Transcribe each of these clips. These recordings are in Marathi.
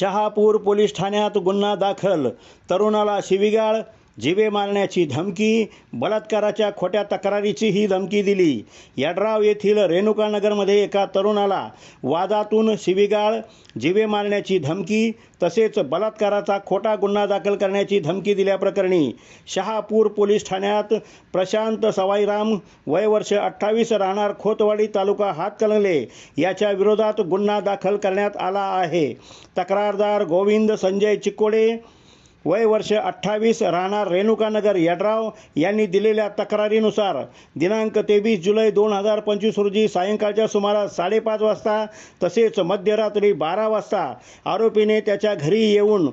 शहापूर पोलीस ठाण्यात गुन्हा दाखल. तरुणाला शिवीगाळ जिवे मारण्याची धमकी बलात्काराच्या खोट्या तक्रारीची ही धमकी दिली. यड्राव येथील रेणुकानगरमध्ये एका तरुणाला वादातून शिवीगाळ जिवे मारण्याची धमकी तसेच बलात्काराचा खोटा गुन्हा दाखल करण्याची धमकी दिल्याप्रकरणी शहापूर पोलीस ठाण्यात प्रशांत सवाईराम वय वर्ष अठ्ठावीस राहणार खोतवाडी तालुका हातकलंगले याच्या विरोधात गुन्हा दाखल करण्यात आला आहे. तक्रारदार गोविंद संजय चिक्कोडे वय वर्ष अठ्ठावीस राहणार रेणुकानगर यड्राव यांनी दिलेल्या तक्रारीनुसार दिनांक तेवीस जुलै दोन हजार पंचवीस रोजी सायंकाळच्या सुमारास साडेपाच वाजता तसेच मध्यरात्री बारा वाजता आरोपीने त्याच्या घरी येऊन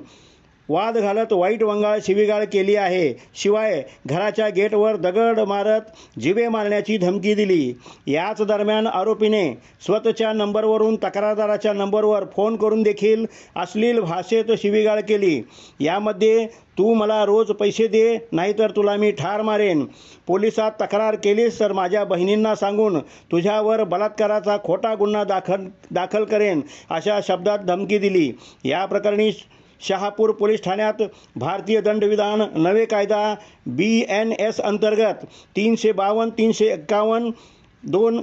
वाद घालत वाईट वंगाळ शिवीगाळ केली आहे. शिवाय घराच्या गेटवर दगड मारत जिवे मारण्याची धमकी दिली. याच दरम्यान आरोपीने स्वतःच्या नंबरवरून तक्रारदाराच्या नंबरवर फोन करून देखील अश्लील भाषेत शिवीगाळ केली. यामध्ये तू मला रोज पैसे दे नाहीतर तुला मी ठार मारेन. पोलिसात तक्रार केलीस तर माझ्या बहिणींना सांगून तुझ्यावर बलात्काराचा खोटा गुन्हा दाखल दाखल करेन अशा शब्दात धमकी दिली. या प्रकरणी शहापूर पोलीस ठाण्यात भारतीय दंडविधान नवे कायदा बी एन एस अंतर्गत तीनशे बावन्न तीनशे एक्कावन्न दोन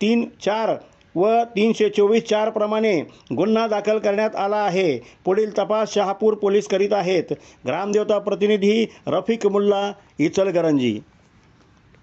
तीन चार व तीनशे चोवीस चारप्रमाणे गुन्हा दाखल करण्यात आला आहे. पुढील तपास शहापूर पोलीस करीत आहेत. ग्रामदेवता प्रतिनिधी रफिक मुल्ला इचलकरंजी.